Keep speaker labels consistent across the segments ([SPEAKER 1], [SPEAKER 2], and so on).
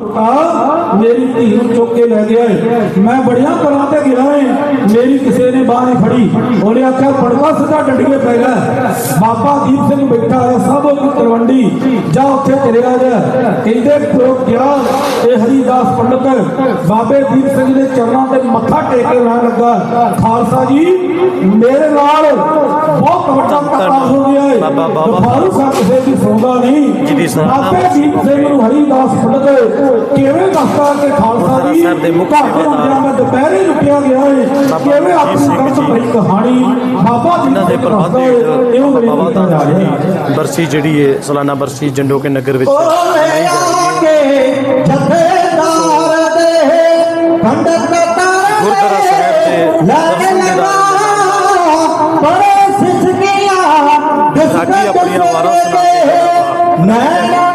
[SPEAKER 1] ਆ ਮੇਰੀ ਧੀ ਨੂੰ ਚੁੱਕ ਕੇ ਲੈ ਗਿਆ ਏ। ਮੈਂ ਬੜੀਆਂ ਪਰਾਂ ਤੇ ਗਿਆ ਏ। ਮੇਰੀ ਕਿਸੇ ਨੇ ਬਾਹ ਨਹੀਂ ਫੜੀ। ਉਹਨੇ ਆਖਿਆ ਫੜਵਾ ਸਿੱਧਾ ਡੰਡੀਏ ਪੈ ਗਿਆ ਬਾਬਾ ਦੀਪ ਸਿੰਘ ਬੈਠਾ ਹੈ ਸਭ ਨੂੰ ਤਲਵੰਡੀ। ਜਾ ਉੱਥੇ ਚਲਿਆ ਜਾ। ਕਹਿੰਦੇ ਪਿਓ ਗਿਆ ਇਹ ਹਰੀਦਾਸ ਪੰਡਤ ਬਾਬੇ ਦੀਪ ਸਿੰਘ ਦੇ ਚਰਨਾਂ ਤੇ ਮੱਥਾ ਟੇਕ ਕੇ ਰਹਿਣ ਲੱਗਾ। ਖਾਲਸਾ ਜੀ ਮੇਰੇ ਨਾਲ ਬਹੁਤ ਵੱਡਾ ਧੱਕਾ ਹੋ ਗਿਆ ਏ।
[SPEAKER 2] ਬਾਬਾ- ਬਾਬਾ-
[SPEAKER 1] ਫਾਰੂ ਸਾਹਿਬ ਕਿਸੇ ਦੀ ਸੁਣਦਾ ਨਹੀਂ। ਬਾਬੇ ਦੀਪ ਸਿੰਘ ਨੂੰ ਹਰੀਦਾਸ ਪੰਡਤ ਕਿਵੇਂ ਦੱਸਦਾ ਕਿ ਖਾਲਸਾ ਜੀ?
[SPEAKER 2] ਸਾਹਿਬ ਦੇ ਮੁੱਖ
[SPEAKER 1] ਦੇ ਹੁੰਦਿਆਂ ਮੈਂ ਦੁਪਹਿਰੇ ਲੁੱਟਿਆ ਗਿਆ ਏ। ਕਿਵੇਂ ਆਪਣੀ ਕਰਤ ਭਰੀ ਕਹਾਣੀ ਬਾਬਾ ਦੀਪ
[SPEAKER 2] ਦੇ ਪ੍ਰਬੰਧ
[SPEAKER 1] ਏ ਮੇਰੇ
[SPEAKER 2] ਬਾਬਾ
[SPEAKER 1] ਕੀਤਾ ਜਾ।
[SPEAKER 2] ਦੀ ਬਰਸੀ ਜਿਹੜੀ ਹੈ ਸਾਲਾਨਾ ਬਰਸੀ ਜੰਡੋ ਕੇ ਨਗਰ ਵਿੱਚ।
[SPEAKER 1] ਓਏ ਆਗੇ ਜਥੇਦਾਰ ਦੇ। ਪੰਡਤ ਤਾਰੇ
[SPEAKER 2] ਗੁਰਦੁਆਰਾ ਸਾਹਿਬ ਦੇ ਦਰਸ਼ਨ ਦੀਦਾਰ
[SPEAKER 1] ਬੜੇ ਸਿਸਕੀਆਂ
[SPEAKER 2] ਸਾਡੀ ਆਪਣੀਆਂ ਵਾਰਾਂ ਸੁਣਾ
[SPEAKER 1] ਮੈਂ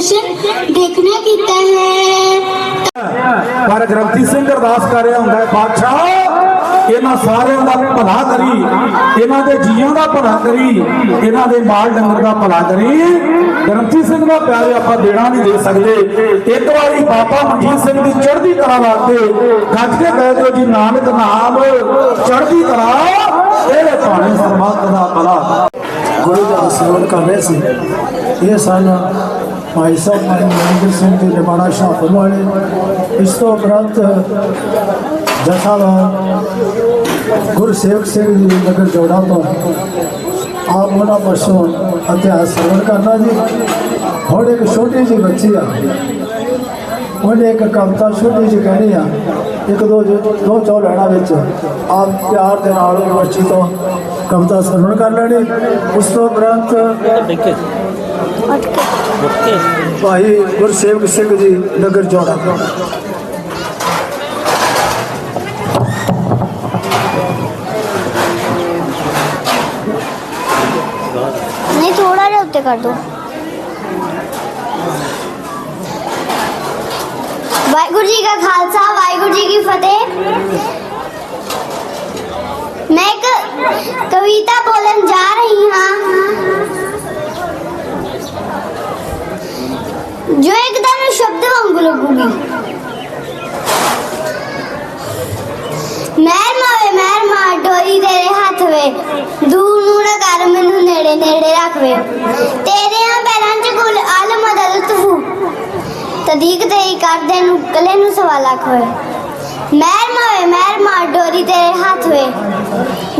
[SPEAKER 3] ਸਤਿਗੁਰੂ ਜੀ ਦੇ ਦਰਸ਼ਨ ਦੇਖਣਾ ਕੀਤਾ ਹੈ।
[SPEAKER 1] ਪਰ ਗ੍ਰੰਥੀ ਸਿੰਘ ਅਰਦਾਸ ਕਰ ਰਿਹਾ ਹੁੰਦਾ ਹੈ ਬਾਦਸ਼ਾਹ ਇਹਨਾਂ ਸਾਰਿਆਂ ਦਾ ਭਲਾ ਕਰੀ ਇਹਨਾਂ ਦੇ ਜੀਆਂ ਦਾ ਭਲਾ ਕਰੀ ਇਹਨਾਂ ਦੇ ਮਾਲ ਡੰਗਰ ਦਾ ਭਲਾ ਕਰੀ। ਗ੍ਰੰਥੀ ਸਿੰਘ ਦਾ ਪਿਆਰੇ ਆਪਾਂ ਦੇਣਾ ਨਹੀਂ ਦੇ ਸਕਦੇ। ਇੱਕ ਵਾਰੀ ਬਾਬਾ ਮਨਜੀਤ ਸਿੰਘ ਦੀ ਚੜ੍ਹਦੀ ਕਲਾ ਵਾਸਤੇ ਗੱਜ ਕੇ ਕਹਿ ਦਿਓ ਜੀ ਨਾਨਕ ਨਾਮ ਚੜ੍ਹਦੀ ਕਲਾ ਇਹਦੇ ਭਾਣੇ ਸਰਬੱਤ ਦਾ ਭਲਾ
[SPEAKER 4] ਗੁਰੂ ਦਾ ਸੇਵਨ ਕਰ ਰਹੇ ਸੀ। ਇਹ ਸਨ ਭਾਈ ਸਾਹਿਬ ਮਾਨ ਮਨਿੰਦਰ ਸਿੰਘ ਦੇ ਨਿਮਾਣਾ ਸ਼ਾਹਪੁਰ ਵਾਲੇ ਇਸ ਤੋਂ ਉਪਰੰਤ ਜਥਾਵਾਨ ਗੁਰਸੇਵਕ ਸਿੰਘ ਜੀ ਨਗਰ ਜੋੜਾ ਤੋਂ ਆਪ ਉਹਨਾਂ ਪਰਸੋਂ ਇਤਿਹਾਸ ਸਰਵਣ ਕਰਨਾ ਜੀ। ਹੁਣ ਇੱਕ ਛੋਟੀ ਜਿਹੀ ਬੱਚੀ ਆ। ਉਹਨੇ ਇੱਕ ਕਵਿਤਾ ਛੋਟੀ ਜਿਹੀ ਕਹਿਣੀ ਆ। ਇੱਕ ਦੋ ਦੋ ਚੌ ਲੈਣਾ ਵਿੱਚ ਆਪ ਪਿਆਰ ਦੇ ਨਾਲ ਉਹ ਬੱਚੀ ਤੋਂ ਕਵਿਤਾ ਸਰਵਣ ਕਰ ਲੈਣੀ। ਉਸ ਤੋਂ ਉਪਰੰਤ ਭਾਈ ਗੁਰਸੇਵਕ ਸਿੰਘ ਜੀ ਨਗਰ ਜੋੜਾ
[SPEAKER 3] ਨਹੀਂ ਥੋੜਾ ਜਿਹਾ ਉੱਤੇ ਕਰ ਦੋ ਵਾਹਿਗੁਰੂ ਜੀ ਕਾ ਖਾਲਸਾ ਵਾਹਿਗੁਰੂ ਜੀ ਕੀ ਫਤਿਹ ਮੈਂ ਇੱਕ ਕਵਿਤਾ ਬੋਲਣ ਜਾ ਰਹੀ ਹਾਂ ਜੋ ਇੱਕਦਮ ਸ਼ਬਦ ਵਾਂਗੂ ਲੱਗੂਗੀ। ਮੈਰ ਮਾਵੇ ਮੈਰ ਮਾਰ, ਡੋਰੀ ਤੇਰੇ ਹੱਥ ਵੇ। ਦੂਰ ਨੂੰ ਨਾ ਕਰ, ਮੈਨੂੰ ਨੇੜੇ ਨੇੜੇ ਰੱਖ ਵੇ। ਤੇਰਿਆਂ ਪੈਰਾਂ ਚ ਗੁਲ ਅਲ ਮਦਦ ਤਫੂ ਤਦੀਕ ਤੇ ਹੀ ਕਰਦੇ ਨੂੰ ਕਲੇ ਨੂੰ ਸਵਾਲ ਆਖਵੇ ਮੈਰ ਮਾਵੇ ਮੈਰ ਮਾਰ, ਡੋਰੀ ਤੇਰੇ ਹੱਥ ਵੇ।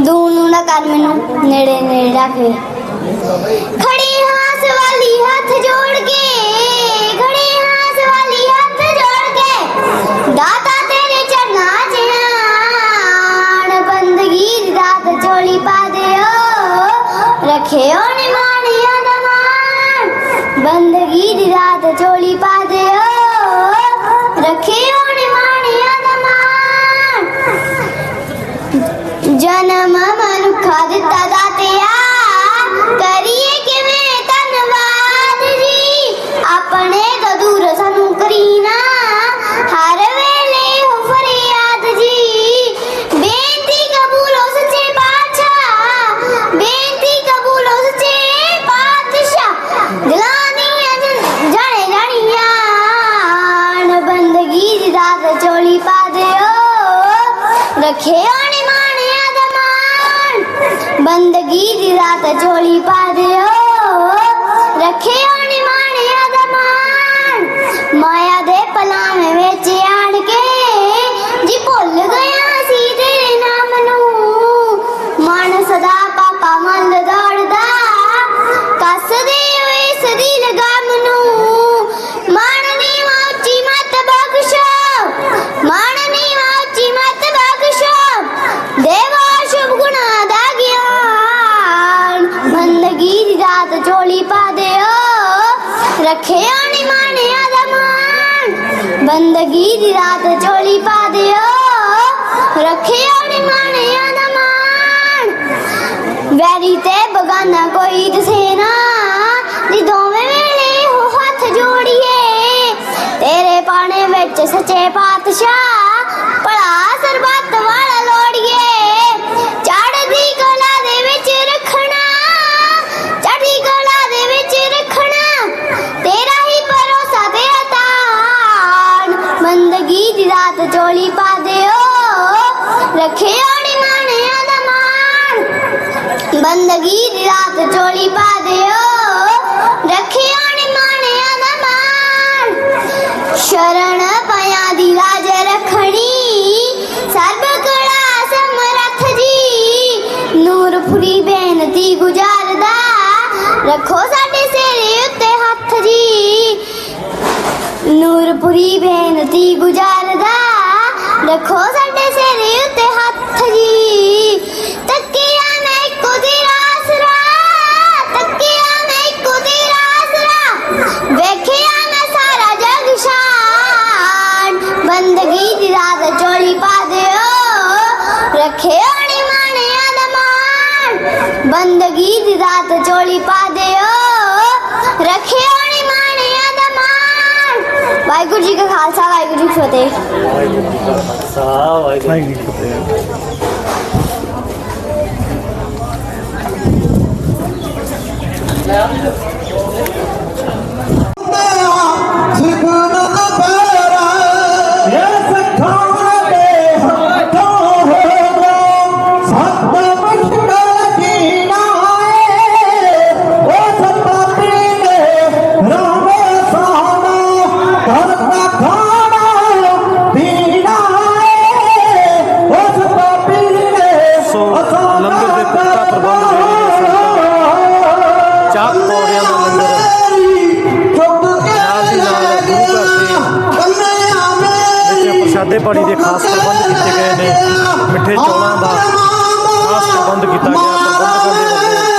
[SPEAKER 3] ਦੂਰ ਨੂੰ ਨਾ ਕਰ, ਮੈਨੂੰ ਨੇੜੇ ਨੇੜੇ ਰੱਖ ਵੇ। ਖੜੀ ਰੱਖਿਓ ਨਿਮਾਣਿਆਂ ਦਾ ਮਾਣ ਬੰਦਗੀ ਦੀ ਰਾਤ ਝੋਲੀ ਪਾ ਦਿਓ ਰੱਖਿਓ ਨਿਮਾਣਿਆਂ ਦਾ ਮਾਣ ਜਨਮ ਮਨੁੱਖਾ ਬੰਦਗੀ ਦੀ ਰਾਤ ਝੋਲੀ ਪਾ ਦਿਓ। ਰੱਖਿਓ ਨਿਮਾਣਿਆਂ ਦਾ ਮਾਣ। ਵੈਰੀ ਤੇ ਬਗਾਨਾ ਕੋਈ ਦਸੇ ਨਾ। ਜੀ ਦੋਵੇਂ ਵੇਲੇ ਹੋ ਹੱਥ ਜੋੜੀਏ। ਤੇਰੇ ਪਾਣੇ ਵਿੱਚ ਸੱਚੇ ਪਾਤਸ਼ਾਹ ਰੱਖਿਓ ਨਿਮਾਣਿਆਂ ਦਾ ਬੰਦਗੀ ਦੀ ਰਾਤ ਚੋਲੀ ਪਾ ਦਿਓ। ਰੱਖਿਓ ਨਿਮਾਣਿਆਂ ਦਾ ਮਾਣ ਪਿਆ ਦੀ ਲਾਜ ਰੱਖਣੀ। ਸਰਬ ਕਲਾ ਸਮਰੱਥ ਜੀ। ਨੂਰਪੁਰੀ ਬੇਨਤੀ ਗੁਜ਼ਾਰਦਾ। ਰੱਖੋ ਸਾਡੇ ਸਿਰ ਉੱਤੇ ਹੱਥ ਜੀ। ਨੂਰਪੁਰੀ ਬੇਨਤੀ ਗੁਜ਼ਾਰਦਾ। ਰੱਖੋ ਬੰਦਗੀ ਦੀ ਰਾਤ ਚੋਲੀ ਪਾ ਦਿਓ। ਰੱਖਿਓ ਨਿਮਾਣਿਆਂ ਦਾ ਮਾਣ। ਵਾਹਿਗੁਰੂ ਜੀ ਕਾ ਖਾਲਸਾ ਵਾਹਿਗੁਰੂ ਜੀ ਕੀ ਫਤਿਹ।
[SPEAKER 1] ਇਹ
[SPEAKER 2] ਵਿੱਚ ਦੇ ਖਾਸ ਪ੍ਰਬੰਧ ਕੀਤੇ ਗਏ ਨੇ। ਮਿੱਠੇ ਚੌਲਾਂ ਦਾ ਖਾਸ ਪ੍ਰਬੰਧ ਕੀਤਾ ਗਿਆ। ਪ੍ਰਬੰਧਕਾਂ ਦੇ ਵੱਲੋਂ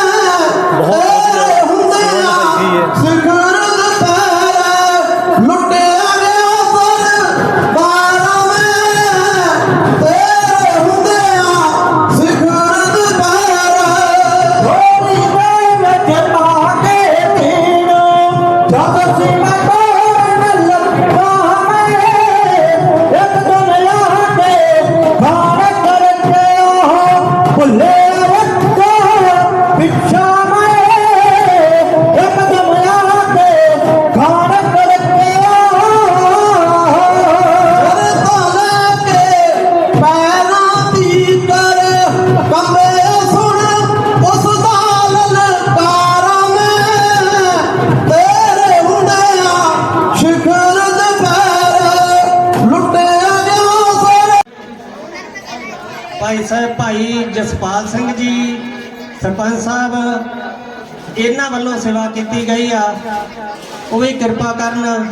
[SPEAKER 5] ਸਾਹਿਬ ਭਾਈ ਜਸਪਾਲ ਸਿੰਘ ਜੀ, ਸਰਪੰਚ ਸਾਹਿਬ, ਇਹਨਾਂ ਵੱਲੋਂ ਸੇਵਾ ਕੀਤੀ ਗਈ ਆ। ਉਹ ਵੀ ਕਿਰਪਾ ਕਰਨ,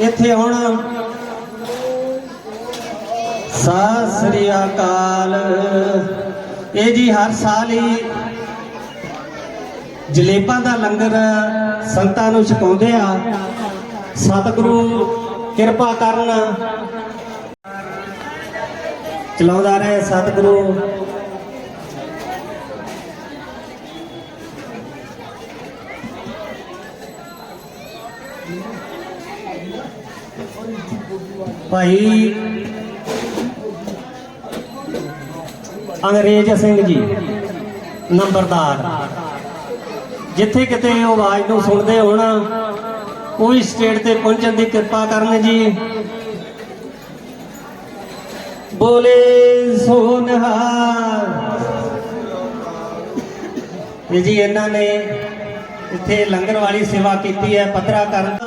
[SPEAKER 5] ਇੱਥੇ ਹੁਣ ਸਤਿ ਸ੍ਰੀ ਅਕਾਲ। ਇਹ ਜੀ ਹਰ ਸਾਲ ਹੀ ਜਲੇਬਾਂ ਦਾ ਲੰਗਰ ਸੰਤਾਂ ਨੂੰ ਛਕਾਉਂਦੇ ਆ। ਸਤਿਗੁਰੂ ਕਿਰਪਾ ਕਰਨ ਚਲਾਉਂਦਾ ਰਹੇ ਸਤਿਗੁਰੂ। ਭਾਈ ਅੰਗਰੇਜ਼ ਸਿੰਘ ਜੀ, ਨੰਬਰਦਾਰ। ਜਿੱਥੇ ਕਿਤੇ ਉਹ ਆਵਾਜ਼ ਨੂੰ ਸੁਣਦੇ ਹੋਣ ਕੋਈ ਸਟੇਟ ਤੇ ਪਹੁੰਚਣ ਦੀ ਕਿਰਪਾ ਕਰਨ ਜੀ। ਬੋਲੇ ਸੋਨਹਾਰ। ਜੀ ਇਹਨਾਂ ਨੇ ਇੱਥੇ ਲੰਗਰ ਵਾਲੀ ਸੇਵਾ ਕੀਤੀ ਹੈ ਪੱਧਰਾ ਕਰਨ